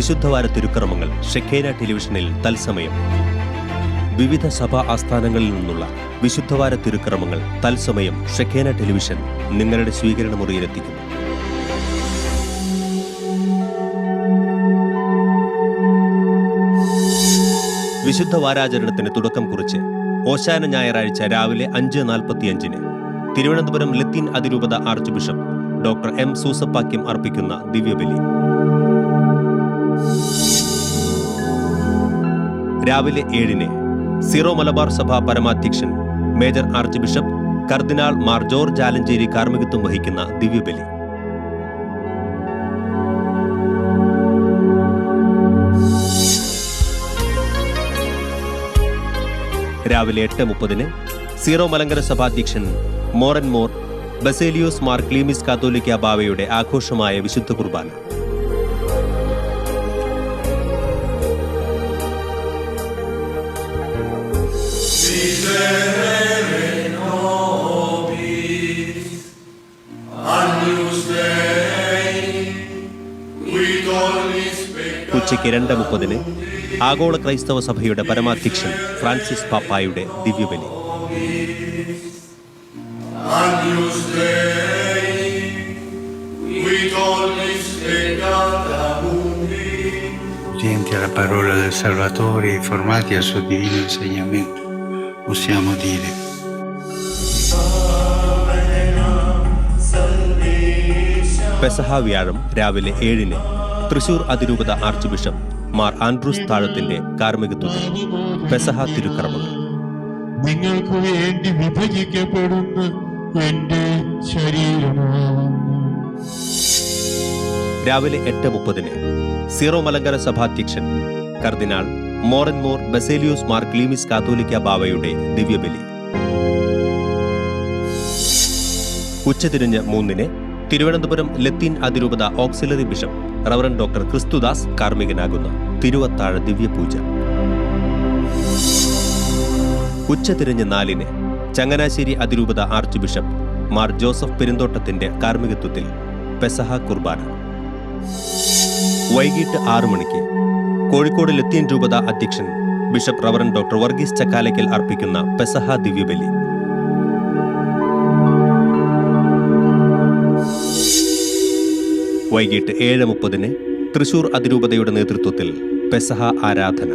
വിശുദ്ധവാര തിരുക്രമങ്ങൾ ഷെഖേന ടെലിവിഷനിൽ തത്സമയം. വിവിധ സഭാ ആസ്ഥാനങ്ങളിൽ നിന്നുള്ള വിശുദ്ധവാര തിരുക്രമങ്ങൾ തത്സമയം ഷെഖേന ടെലിവിഷൻ നിങ്ങളുടെ സ്വീകരണ മുറിയിലെത്തിക്കുന്നു വിശുദ്ധ വാരാചരണത്തിന് തുടക്കം കുറിച്ച് ഓശാന ഞായറാഴ്ച രാവിലെ അഞ്ച് നാൽപ്പത്തിയഞ്ചിന് തിരുവനന്തപുരം ലത്തീൻ അതിരൂപത archbishop doctor M Soosapakiam അർപ്പിക്കുന്ന ദിവ്യബലി. രാവിലെ ഏഴിന് സീറോ മലബാർ സഭ പരമാധ്യക്ഷൻ മേജർ ആർച്ച് ബിഷപ്പ് കർദിനാൾ മാർ ജോർജ് ആലഞ്ചേരി കാർമ്മികത്വം വഹിക്കുന്ന ദിവ്യബലി. രാവിലെ എട്ട് മുപ്പതിന് സീറോ മലങ്കര സഭാധ്യക്ഷൻ മോറൻ മോർ ബസേലിയോസ് മാർ ക്ലീമിസ് കാത്തോലിക്ക ബാവയുടെ ആഘോഷമായ വിശുദ്ധ കുർബാന. ഉച്ചയ്ക്ക് രണ്ട് മുപ്പതിന് ആഗോള ക്രൈസ്തവ സഭയുടെ പരമാധ്യക്ഷൻ ഫ്രാൻസിസ് പാപ്പായുടെ ദിവ്യബലി. Udenti alla parola del Salvatore e formati al suo divino insegnamento, possiamo dire. പെസഹ വ്യാഴം രാവിലെ ഏഴിന് തൃശൂർ അതിരൂപത ആർച്ച് ബിഷപ്പ് മാർ ആൻഡ്രൂസ് താഴത്തിന്റെ കാർമ്മികത്വത്തിൽ പെസഹ തിരുക്കർമ്മങ്ങൾ. നിങ്ങൾക്ക് വേണ്ടി വിഭജിക്കപ്പെടുന്ന എന്റെ ശരീരമാകുന്നു രാവിലെ എട്ട് മുപ്പതിന് സീറോ മലങ്കര സഭാധ്യക്ഷൻ കർദിനാൾ മോറൻമോർ ബസേലിയോസ് മാർ ക്ലീമിസ് കാത്തോലിക്ക ബാവയുടെ ദിവ്യബലി. ഉച്ചതിരിഞ്ഞ് മൂന്നിന് തിരുവനന്തപുരം ലത്തീൻ അതിരൂപത auxiliary bishop reverend doctor Christudas കാർമ്മികനാകുന്ന. തിരുവത്താഴ ദിവ്യപൂജ. ഉച്ചതിരിഞ്ഞ് നാലിന് ചങ്ങനാശ്ശേരി അതിരൂപത ആർച്ച് ബിഷപ്പ് മാർ ജോസഫ് പെരുന്തോട്ടത്തിന്റെ കാർമ്മികത്വത്തിൽ പെസഹ കുർബാന. വൈകിട്ട് ആറു മണിക്ക് കോഴിക്കോട് ലത്തീൻ രൂപത അധ്യക്ഷൻ bishop reverend doctor Varghese Chakkalakal അർപ്പിക്കുന്ന പെസഹ ദിവ്യബലി. വൈകിട്ട് ഏഴ് മുപ്പതിന് തൃശൂർ അതിരൂപതയുടെ നേതൃത്വത്തിൽ പെസഹ ആരാധന.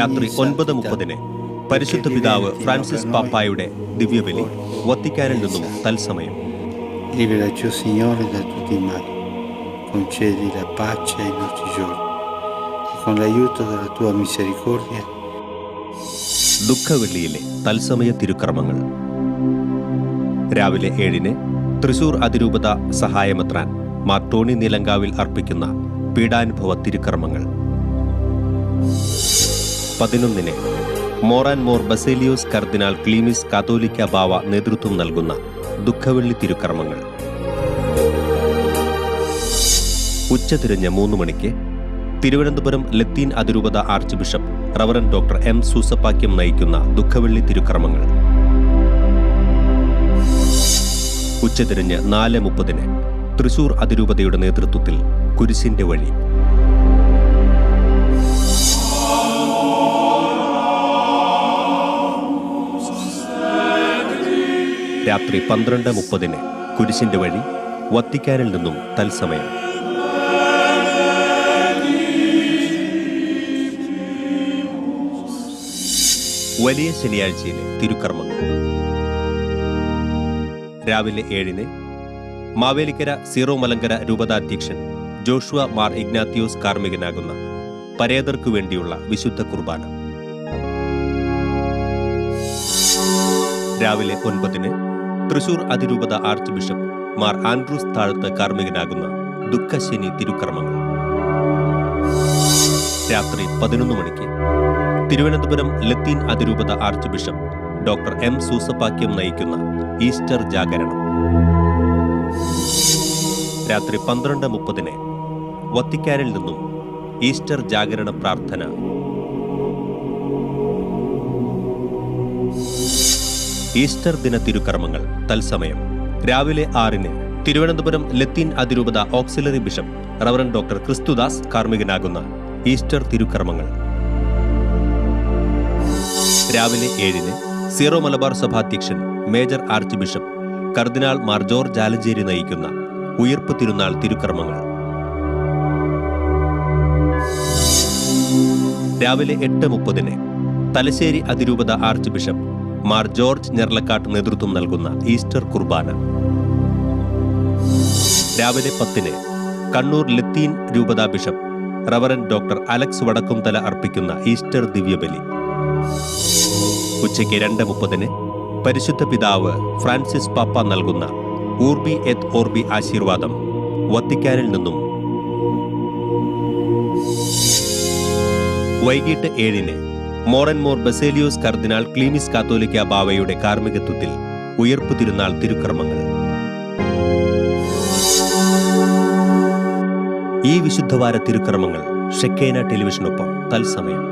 രാത്രി ഒൻപത് മുപ്പതിന് പരിശുദ്ധ പിതാവ് ഫ്രാൻസിസ് പാപ്പായുടെ ദിവ്യബലി വത്തിക്കാനിൽ നിന്നും തത്സമയം. Liberaci, Signore, da tutti i mali. Concedi la pace ai nostri giorni. E con l'aiuto della tua misericordia, ദുഃഖവെള്ളിയിലെ തത്സമയ തിരുക്രമങ്ങൾ രാവിലെ ഏഴിന് തൃശൂർ അതിരൂപത സഹായമെത്രാൻ മാർ ടോണി നീലങ്കാവിൽ അർപ്പിക്കുന്ന പീഡാനുഭവ തിരുക്രമങ്ങൾ പതിനൊന്നിന് മോർ ആൻഡ് മോർ ബസേലിയോസ് കർദിനാൾ ക്ലീമിസ് കാതോലിക്ക ബാവ നേതൃത്വം നൽകുന്ന ദുഃഖവെള്ളി തിരുക്കർമ്മങ്ങൾ. ഉച്ചതിരിഞ്ഞ് മൂന്ന് മണിക്ക് തിരുവനന്തപുരം ലത്തീൻ അതിരൂപത archbishop reverend doctor M Soosapakiam നയിക്കുന്ന ദുഃഖവെള്ളി തിരുക്കർമ്മങ്ങൾ. ഉച്ചതിരിഞ്ഞ് നാല് മുപ്പതിന് തൃശൂർ അതിരൂപതയുടെ നേതൃത്വത്തിൽ കുരിശിന്റെ വഴി രാത്രി പന്ത്രണ്ട് മുപ്പതിന് കുരിശിന്റെ വഴി വത്തിക്കാനിൽ നിന്നും തത്സമയം. വലിയ ശനിയാഴ്ചയിലെ തിരുക്കർമ്മങ്ങൾ. രാവിലെ ഏഴിന് മാവേലിക്കര സീറോ മലങ്കര രൂപതാധ്യക്ഷൻ ജോഷുവ മാർ ഇഗ്നാത്തിയോസ് കാർമ്മികനാകുന്ന പരേതർക്കു വേണ്ടിയുള്ള വിശുദ്ധ കുർബാന. രാവിലെ ഒൻപതിന് തൃശൂർ അതിരൂപത ആർച്ച് ബിഷപ്പ് മാർ ആൻഡ്രൂസ് താഴത്ത് കാർമ്മികനാകുന്ന ദുഃഖശനി തിരുക്കർമ്മങ്ങൾ. രാത്രി പതിനൊന്ന് മണിക്ക് തിരുവനന്തപുരം ലത്തീൻ അതിരൂപത archbishop doctor M Soosapakiam നയിക്കുന്ന ഈസ്റ്റർ ജാഗരണം. രാത്രി പന്ത്രണ്ട് മുപ്പതിന് വത്തിക്കാനിൽ നിന്നും ഈസ്റ്റർ ജാഗരണ പ്രാർത്ഥന ഈസ്റ്റർ ദിന തിരുക്കർമ്മങ്ങൾ. തത്സമയം. രാവിലെ ആറിന് തിരുവനന്തപുരം ലത്തീൻ അതിരൂപത auxiliary bishop reverend doctor Christudas കാർമ്മികനാകുന്ന Easter തിരുക്കർമ്മങ്ങൾ. രാവിലെ ഏഴിന് zero Malabar സഭാധ്യക്ഷൻ major archbishop cardinal Mar George Alencherry നയിക്കുന്ന ഉയർപ്പ് തിരുനാൾ തിരുക്കർമ്മങ്ങൾ. രാവിലെ എട്ട് മുപ്പതിന് തലശ്ശേരി അതിരൂപത archbishop Mar George Njaralakatt നേതൃത്വം നൽകുന്ന ഈസ്റ്റർ കുർബാന. രാവിലെ പത്തിന് കണ്ണൂർ ലത്തീൻ രൂപതാ bishop reverend doctor Alex Vadakkumthala അർപ്പിക്കുന്ന ഈസ്റ്റർ ദിവ്യബലി. ഉച്ചയ്ക്ക് രണ്ട് മുപ്പതിന് പരിശുദ്ധ പിതാവ് ഫ്രാൻസിസ് പാപ്പ നൽകുന്ന ഊർബി എത് ഓർബി ആശീർവാദം വത്തിക്കാനിൽ നിന്നും. വൈകിട്ട് ഏഴിന് മോറൻമോർ ബസേലിയോസ് കർദിനാൾ ക്ലീമിസ് കാത്തോലിക്ക ബാവയുടെ കാർമ്മികത്വത്തിൽ ഉയർപ്പു തിരുനാൾ തിരുക്രമങ്ങൾ ഈ വിശുദ്ധവാര തിരുക്രമങ്ങൾ ഷെക്കേന ടെലിവിഷനൊപ്പം തത്സമയം.